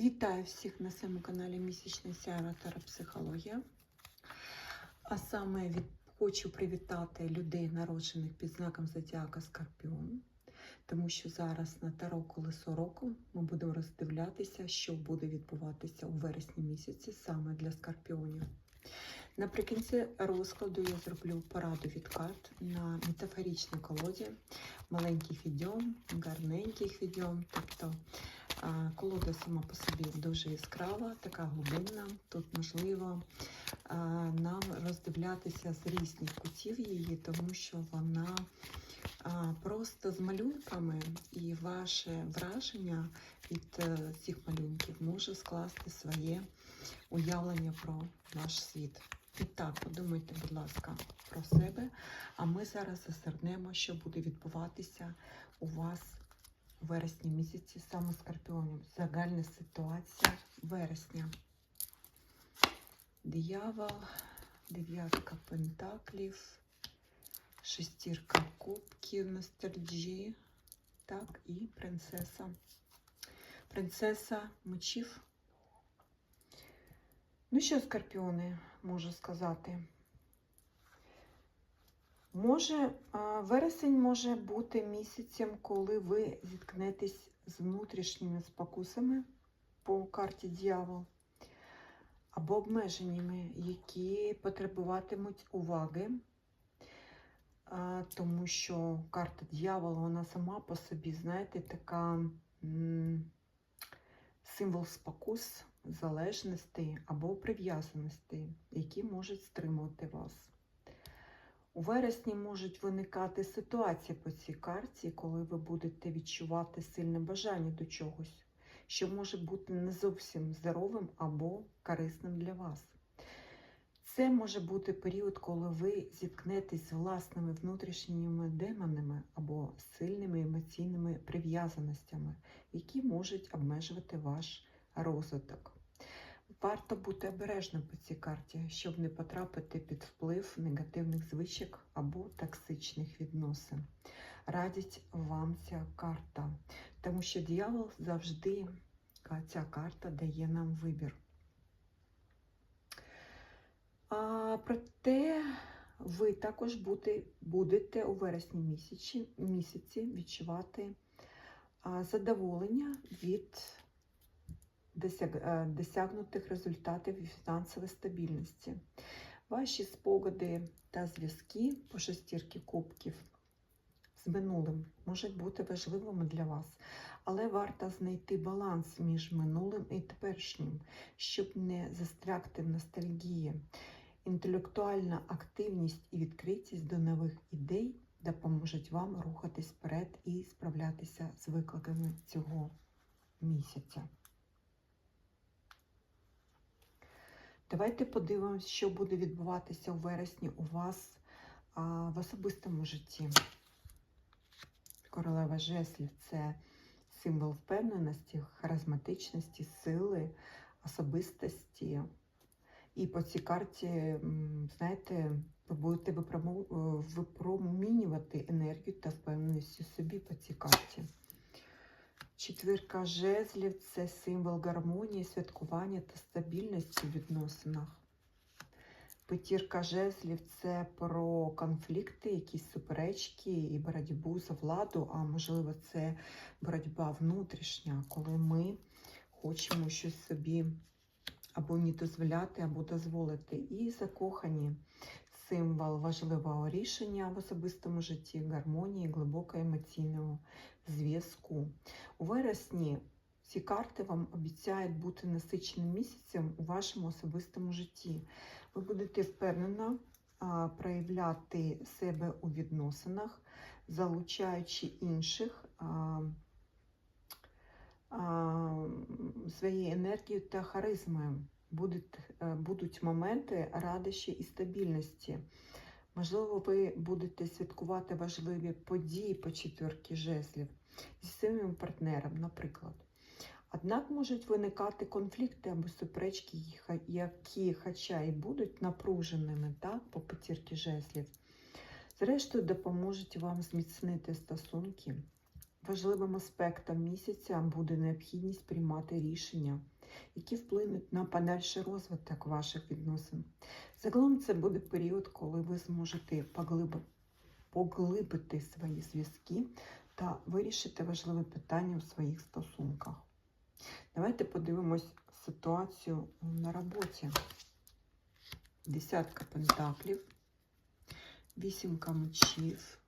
Вітаю всіх на своєму каналі Місячна Сяра тарапсихологія, А саме хочу привітати людей, народжених під знаком Зодіака Скорпіон, тому що зараз на Таро колесо року ми будемо роздивлятися, що буде відбуватися у вересні місяці саме для скорпіонів. Наприкінці розкладу я зроблю пораду від карт на метафоричній колоді, маленьких відьом, гарненьких відьом. Тобто колода сама по собі дуже яскрава, така глибинна. Тут можливо нам роздивлятися з різних кутів її, тому що вона просто з малюнками і ваше враження від е, цих малюнків може скласти своє уявлення про наш світ. І так, подумайте, будь ласка, про себе. А ми зараз зазирнемо, що буде відбуватися у вас у вересні місяці саме скорпіонів. Загальна ситуація вересня. Диявол, дев'ятка пентаклів, шестірка кубків ностальджі, так, і принцеса. Принцеса мечів. Ну що, скорпіони, можу сказати? Може, вересень може бути місяцем, коли ви зіткнетесь з внутрішніми спокусами по карті дьявол, або обмеженнями, які потребуватимуть уваги, тому що карта дьявола, вона сама по собі, знаєте, така символ спокус залежностей або прив'язаностей, які можуть стримувати вас. У вересні можуть виникати ситуації по цій карті, коли ви будете відчувати сильне бажання до чогось, що може бути не зовсім здоровим або корисним для вас. Це може бути період, коли ви зіткнетесь з власними внутрішніми демонами або сильними емоційними прив'язаностями, які можуть обмежувати ваш розвиток. Варто бути обережним по цій карті, щоб не потрапити під вплив негативних звичок або токсичних відносин. Радить вам ця карта, тому що дьявол завжди ця карта дає нам вибір. А, Проте ви також будете у вересні місяці, місяці відчувати задоволення від досягнутих результатів і фінансової стабільності. Ваші спогади та зв'язки по шестірки кубків з минулим можуть бути важливими для вас, але варто знайти баланс між минулим і теперішнім, щоб не застрягти в ностальгії. Інтелектуальна активність і відкритість до нових ідей допоможуть вам рухатись вперед і справлятися з викликами цього місяця. Давайте подивимось, що буде відбуватися у вересні у вас а, в особистому житті. Королева жеслів це символ впевненості, харизматичності, сили, особистості. І по цій карті, знаєте, ви будете випромінювати енергію та впевненість у собі по цій карті. Четвірка жезлів це символ гармонії, святкування та стабільності в відносинах. П'ятірка жезлів це про конфлікти, якісь суперечки і боротьбу за владу, а можливо, це боротьба внутрішня, коли ми хочемо щось собі або не дозволяти, або дозволити. І закохані символ важливого рішення в особистому житті, гармонії, глибокого емоційного зв'язку. У вересні ці карти вам обіцяють бути насиченим місяцем у вашому особистому житті. Ви будете впевнено проявляти себе у відносинах, залучаючи інших своєю енергією та харизмою. Будуть, е, будуть моменти радощі і стабільності. Можливо, ви будете святкувати важливі події по четвірки жезлів зі своїм партнером, наприклад. Однак можуть виникати конфлікти або суперечки, які, хоча і будуть напруженими так, по п'ятірки жезлів, зрештою допоможуть вам зміцнити стосунки важливим аспектом місяця буде необхідність приймати рішення, які вплинуть на подальший розвиток ваших відносин. Загалом це буде період, коли ви зможете поглибити свої зв'язки та вирішити важливе питання у своїх стосунках. Давайте подивимось ситуацію на роботі. Десятка пентаклів, вісімка мечів,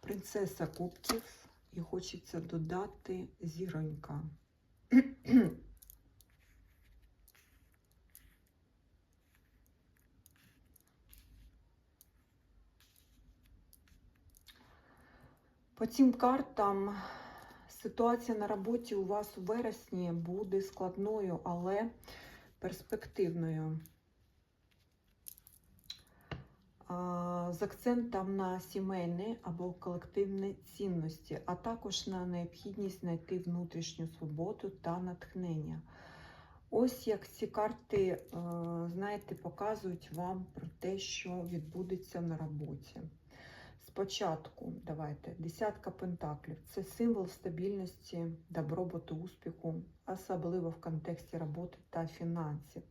принцеса кубків і хочеться додати зіронька. По цим картам ситуація на роботі у вас у вересні буде складною, але перспективною. З акцентом на сімейні або колективні цінності, а також на необхідність знайти внутрішню свободу та натхнення. Ось як ці карти, е, знаєте, показують вам про те, що відбудеться на роботі. Спочатку, давайте, десятка пентаклів це символ стабільності, добробуту, успіху, особливо в контексті роботи та фінансів.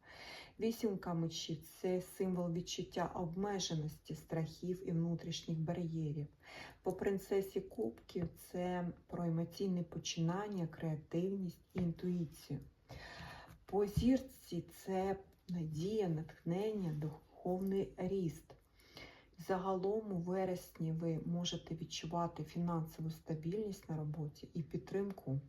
Вісімка мечів це символ відчуття обмеженості, страхів і внутрішніх бар'єрів. По принцесі кубків це про емоційне починання, креативність і інтуїцію. По зірці це надія, натхнення, духовний ріст. Загалом у вересні ви можете відчувати фінансову стабільність на роботі і підтримку,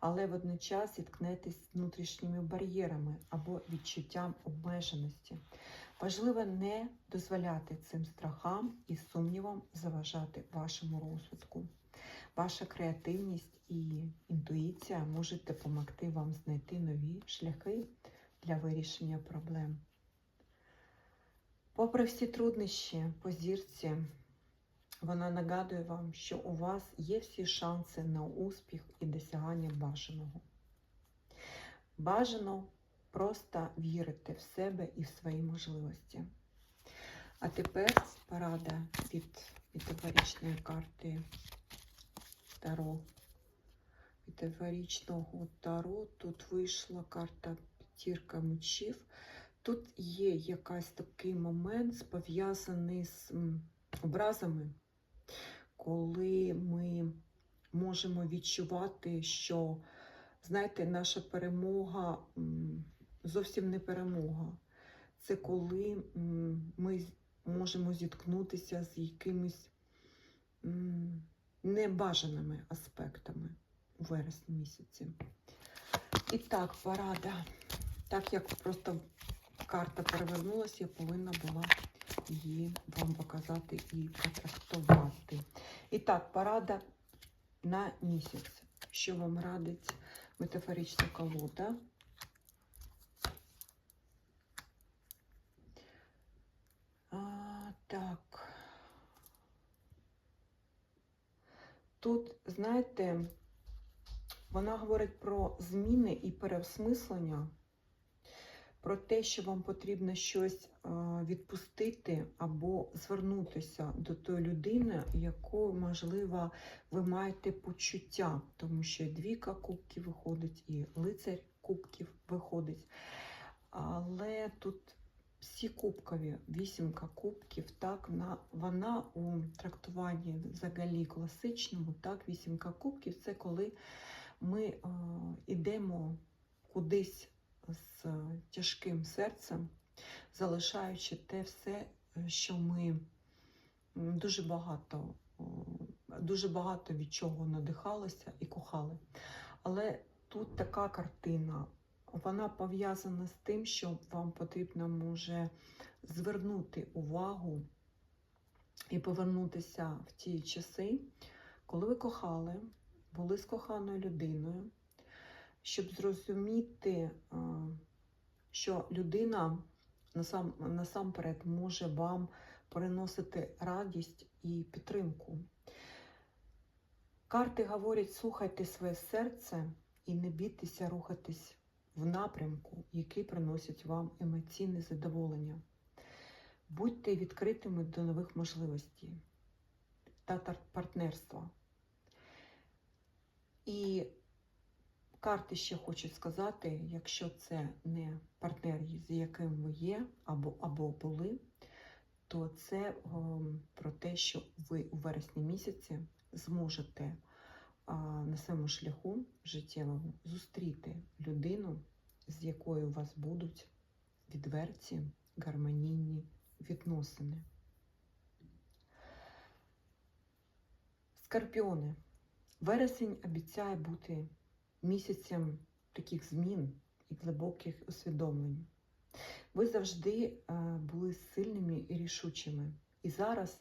але водночас зіткнетесь внутрішніми бар'єрами або відчуттям обмеженості. Важливо не дозволяти цим страхам і сумнівам заважати вашому розвитку. Ваша креативність і інтуїція можуть допомогти вам знайти нові шляхи для вирішення проблем. Попри всі труднощі по зірці, вона нагадує вам, що у вас є всі шанси на успіх і досягання бажаного. Бажано просто вірити в себе і в свої можливості. А тепер порада від метафоричної карти Таро. Метафоричного Таро тут вийшла карта П'ятірка мечів. Тут є якийсь такий момент, пов'язаний з образами, коли ми можемо відчувати, що, знаєте, наша перемога зовсім не перемога. Це коли ми можемо зіткнутися з якимись небажаними аспектами у вересні місяці. І так, порада. Так як просто карта перевернулася, я повинна була її вам показати і потрактувати. І так, порада на місяць. Що вам радить метафорична колода? А, так. Тут, знаєте, вона говорить про зміни і переосмислення, про те, що вам потрібно щось е, відпустити або звернутися до тої людини, якою, можливо, ви маєте почуття, тому що і двійка кубків виходить, і лицар кубків виходить. Але тут всі кубкові, вісімка кубків, так, на, вона у трактуванні взагалі класичному, так, вісімка кубків це коли ми е, йдемо кудись з тяжким серцем, залишаючи те все, е, що ми дуже багато, дуже багато від чого надихалися і кохали. Але тут така картина, вона пов'язана з тим, що вам потрібно може звернути увагу і повернутися в ті часи, коли ви кохали, були з коханою людиною, щоб зрозуміти, що людина насам, насамперед може вам приносити радість і підтримку. Карти говорять, слухайте своє серце і не бійтеся рухатись в напрямку, який приносить вам емоційне задоволення. Будьте відкритими до нових можливостей та партнерства. І карти ще хочуть сказати, якщо це не партнер, з яким ви є або, або були, то це ем, про те, що ви у вересні місяці зможете а, на своєму шляху життєвому зустріти людину, з якою у вас будуть відверті, гармонійні відносини. Скорпіони. Вересень обіцяє бути місяцем таких змін і глибоких усвідомлень. Ви завжди е, були сильними і рішучими. І зараз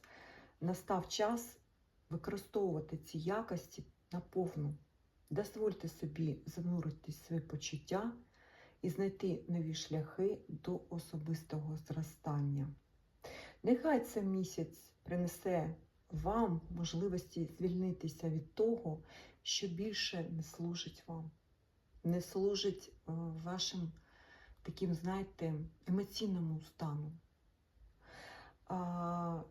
настав час використовувати ці якості наповну. Дозвольте собі зануритись свої почуття і знайти нові шляхи до особистого зростання. Нехай цей місяць принесе вам можливості звільнитися від того, що більше не служить вам, не служить е, вашим таким, знаєте, емоційному стану. А,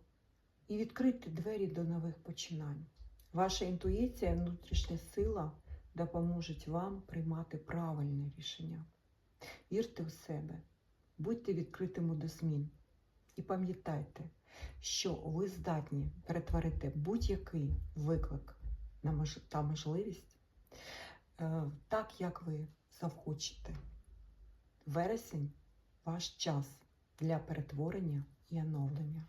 і відкрити двері до нових починань. Ваша інтуїція, внутрішня сила допоможуть вам приймати правильне рішення. Вірте в себе, будьте відкритими до змін. І пам'ятайте, що ви здатні перетворити будь-який виклик та можливість е, так, як ви завхочете. Вересень ваш час для перетворення і оновлення.